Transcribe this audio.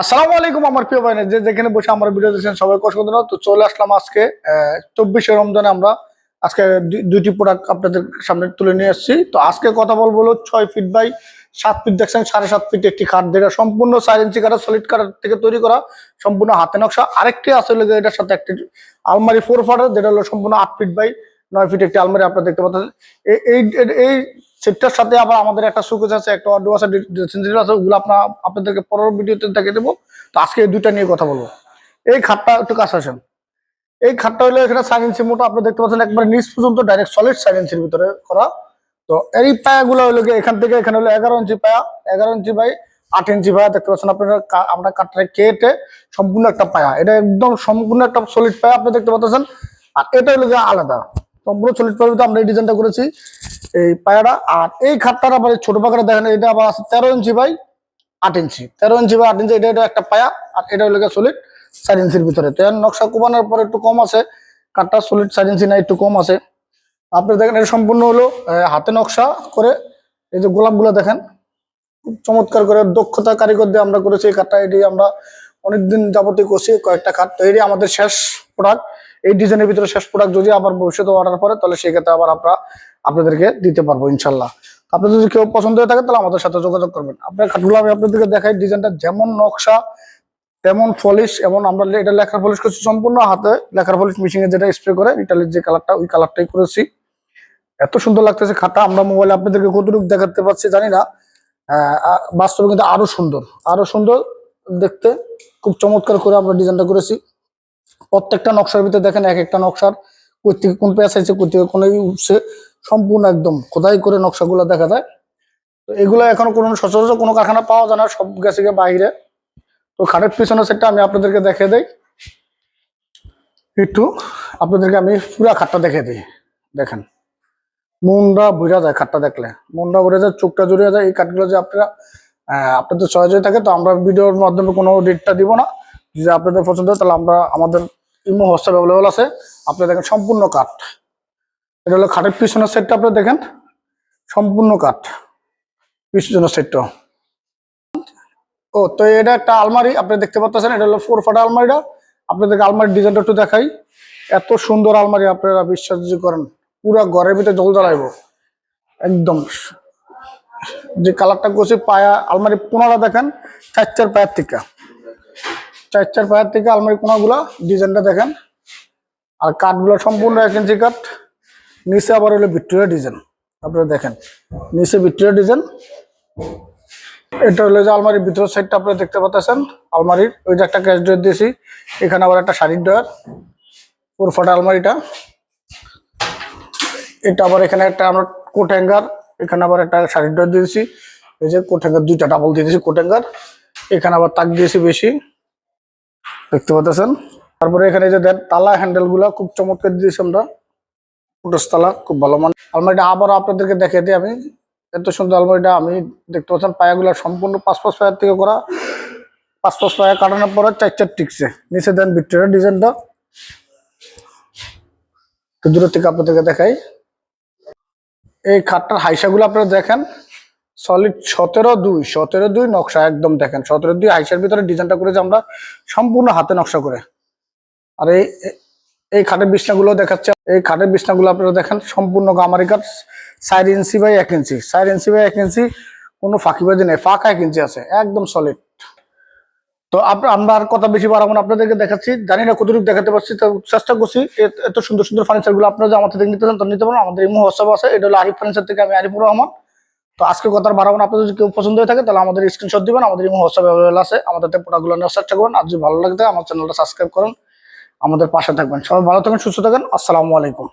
আসসালামু আলাইকুম আমার প্রিয় ভাই যে যেখানে বসে আমার ভিডিও দেখছেন সবাই কষ্ট ধন্যবাদ। তো চলে আসলাম আজকে চব্বিশে রমজানে আমরা আজকে দুইটি প্রোডাক্ট আপনাদের সামনে তুলে নিয়ে এসেছি। তো আজকে কথা বলব হলো ছয় ফিট বাই সাত ফিট দেখছেন, সাড়ে সাত ফিট একটি খাট, যেটা সম্পূর্ণ চার ইঞ্চি কাটা সলিড কাটার থেকে তৈরি করা, সম্পূর্ণ হাতে নকশা। আরেকটি আছে হলো এটার সাথে একটি আলমারি ফোর ফাটার যেটা হলো সম্পূর্ণ আট ফিট বাই নয় ফিট একটি আলমারি আপনারা দেখতে পাচ্ছেন। এই এই সেটটার সাথে আবার আমাদের একটা সুকেজ আছে, একটা অডিও আছে আছে, ওগুলো আপনার আপনাদেরকে পরের ভিডিওতে দেখে দেবো। তো আজকে এই দুইটা নিয়ে কথা বলব। এই খাটটা একটু কাছে আসেন। এই খাটটা হলো এখানে ইঞ্চি মোটা, আপনি দেখতে পাচ্ছেন একবার নিচ পর্যন্ত ডাইরেক্ট সলিড ইঞ্চির ভিতরে করা। তো এই পায়াগুলো হলো এখান থেকে এখানে হলো এগারো ইঞ্চি পায়া, এগারো ইঞ্চি বাই আট ইঞ্চি পায়া, দেখতে পাচ্ছেন আপনারা আমরা কাঠটা কেটে সম্পূর্ণ একটা পায়া। এটা একদম সম্পূর্ণ একটা সলিড পায়া, আপনি দেখতে পাচ্ছেন। আর এটা হলো গিয়ে আলাদা। সম্পূর্ণ সলিড ভিতরে আমরা এই ডিজাইনটা করেছি, এই পায়াটা আর এই খাটটার আবার ছোট পাকাটা দেখেন, এটা আবার আছে তেরো ইঞ্চি বাই আট ইঞ্চি। তেরো ইঞ্চি বা আট ইঞ্চি, এটা এটা একটা পায়া, আর এটা হলো সলিড চার ইঞ্চির ভিতরে। তো নকশা কোবানোর পর একটু কম আছে, কাঠটা সলিড চার ইঞ্চি না, একটু কম আছে। আপনি দেখেন, এটা সম্পূর্ণ হলো হাতে নকশা করে, এই যে গোলাপগুলো দেখেন, খুব চমৎকার করে দক্ষতা কারিগর দিয়ে আমরা করেছি এই কাঠটা, এটি আমরা অনেকদিন যাবতীয় করছি কয়েকটা খাট তো এটি আমাদের শেষ প্রোডাক্ট এই ডিজাইনের ভিতরে শেষ প্রোডাক্ট যদি আবার ভবিষ্যতে অর্ডার করে তাহলে সেক্ষেত্রে আবার আমরা আপনাদেরকে দিতে পারব ইনশাল্লাহ। আপনাদের যদি কেউ পছন্দ হয়ে থাকে, তাহলে আমাদের সাথে যোগাযোগ করবেন। আপনার খাটগুলো আমি আপনাদেরকে দেখাই ডিজাইনটা যেমন নকশা, তেমন পলিশ এবং আমরা এটা লেখার পলিশ করছি সম্পূর্ণ হাতে, লেখার পলিশ মেশিনে যেটা স্প্রে করে ইটালির যে কালারটা ওই কালারটাই করেছি। এত সুন্দর লাগতেছে খাটটা আমরা মোবাইলে আপনাদেরকে কতটুকু দেখাতে পারছি জানি না। বাস্তবে কিন্তু আরও সুন্দর আরও সুন্দর দেখতে। খুব চমৎকার করে আমরা ডিজাইনটা করেছি। প্রত্যেকটা নকশার ভিতরে দেখেন এক একটা নকশার কই থেকে কোন পেঁয়াজ আছে কই থেকে কোন উঠছে, সম্পূর্ণ একদম খোদাই করে নকশাগুলো দেখা যায়। তো এগুলো এখনও কোনো সচরাচর কোনো কারখানা পাওয়া যায় না, সব গেছে গিয়ে বাইরে। তো খাটের পিছনের সেটটা আমি আপনাদেরকে দেখিয়ে দেই। একটু আপনাদেরকে আমি পুরা খাটটা দেখে দিই। দেখেন মনটা বুঝা যায় খাটটা দেখলে। মনটা ভরে যায়, চোখটা জুড়ে যায়। এই কাঠগুলো যে আপনারা আপনাদের হয়ে থাকে, তো আমরা ভিডিওর মাধ্যমে কোনো ডেটটা দিব না। যদি আপনাদের পছন্দ তাহলে আমরা আমাদের ইমো হোয়াটসঅ্যাপ অ্যাভেলেবল আছে। আপনি দেখেন সম্পূর্ণ কাঠ। এটা হলো খাটের পিছনের সেটটা আপনি দেখেন। সম্পূর্ণ কাঠ। পিছনের সেটটা ও, তো এটা একটা আলমারি, আপনি দেখতে পাচ্ছেন, এটা হলো ফোর ফাটা আলমারিটা। আপনাদেরকে আলমারির ডিজাইনটা একটু দেখাই। এত সুন্দর আলমারি, আপনারা বিশ্বাস করেন, পুরা ঘরের ভিতরে জল জ্বালাইব। একদম। যে কালারটা করছে পায়া আলমারি কোনারা দেখেন, চার চার পায়ের থেকে। চার চার পায়ের থেকে আলমারি কোনাগুলা, ডিজাইনটা দেখেন। আর কাঠগুলো সম্পূর্ণ এক ইঞ্চি কাঠ, নিচে আবার হলো ভিক্টোরিয়া ডিজাইন। আপনারা দেখেন, নিচে ভিক্টোরিয়া ডিজাইন। এটা হলো যে আলমারির ভিতরের সাইডটা আপনারা দেখতে পাচ্ছেন। আলমারির, ওই যে একটা ক্যাশ ড্রয়ার দিয়েছি, এখানে আবার একটা শাড়ির ড্রয়ার পুরো ফাটা আলমারিটা। এটা আবার এখানে একটা আমরা কোট হ্যাঙ্গার এখানে আবার একটা ড্রয়ার দিয়েছি। এই যে কোট হ্যাঙ্গার দুইটা ডাবল দিয়ে দিয়েছি কোট হ্যাঙ্গার এখানে আবার তাক দিয়েছি বেশি। দেখতে পাচ্ছেন? তারপরে এখানে যে দেন তালা হ্যান্ডেলগুলা খুব চমৎকার দিয়েছি আমরা। ফুটস তালা খুব ভালো মান আলমারিটা আবার আপনাদেরকে দেখে দিই আমি। এত সুন্দর আলমারিটা আমি দেখতে পাচ্ছেন, পায়াগুলো সম্পূর্ণ পাঁচ পাঁচ পায়ের থেকে করা। পাঁচ পাঁচ পায়া কাটানোর পরে চার চার টিকছে। নিচে দেন ভিক্টোরিয়া ডিজাইনটা। তো দূর থেকে আপনাদেরকে দেখাই। এই খাটটার হাইসাগুলো আপনারা দেখেন সলিড সতেরো দুই সতেরো দুই নকশা একদম দেখেন, সতেরো দুই হাইসার ভিতরে ডিজাইনটা করেছে আমরা সম্পূর্ণ হাতে নকশা করে। আর এই এই খাটের বিছনাগুলো দেখাচ্ছে, এই খাটের বিছনাগুলো আপনারা দেখেন, সম্পূর্ণ গামারি কাঠ, চার ইঞ্চি বাই এক ইঞ্চি, চার ইঞ্চি বাই এক ইঞ্চি, কোনো ফাঁকিবাজি নেই, ফাঁকা এক ইঞ্চি আছে, একদম সলিড তো আমরা আর কথা বেশি বাড়াবো না, আপনাদেরকে দেখাচ্ছি। জানি না কতটুকু দেখাতে পারছি, তো চেষ্টা করছি। এত সুন্দর সুন্দর ফার্নিচারগুলো আপনারা যে আমার থেকে নিতে চান, তো নিতে পারেন। আমাদের এই হোয়াটসঅ্যাপ আছে, এটা হলো আরিফ ফার্নিচার থেকে আমি আরিফুর রহমান। তো আজকে কথা বাড়াবো না, আপনাদের যদি কেউ পছন্দ হয়ে থাকে, তাহলে আমাদের স্ক্রিনশট দিবেন, আমাদের এই হোয়াটসঅ্যাপ অ্যাভেলেবল আছে। আমাদের প্রোডাক্টগুলো নেওয়ার চেষ্টা করুন, আর যদি ভালো লাগে আমার চ্যানেলটা সাবস্ক্রাইব করুন। আমাদের পাশে থাকবেন। সবাই ভালো থাকেন, সুস্থ থাকেন, আসসালামু আলাইকুম।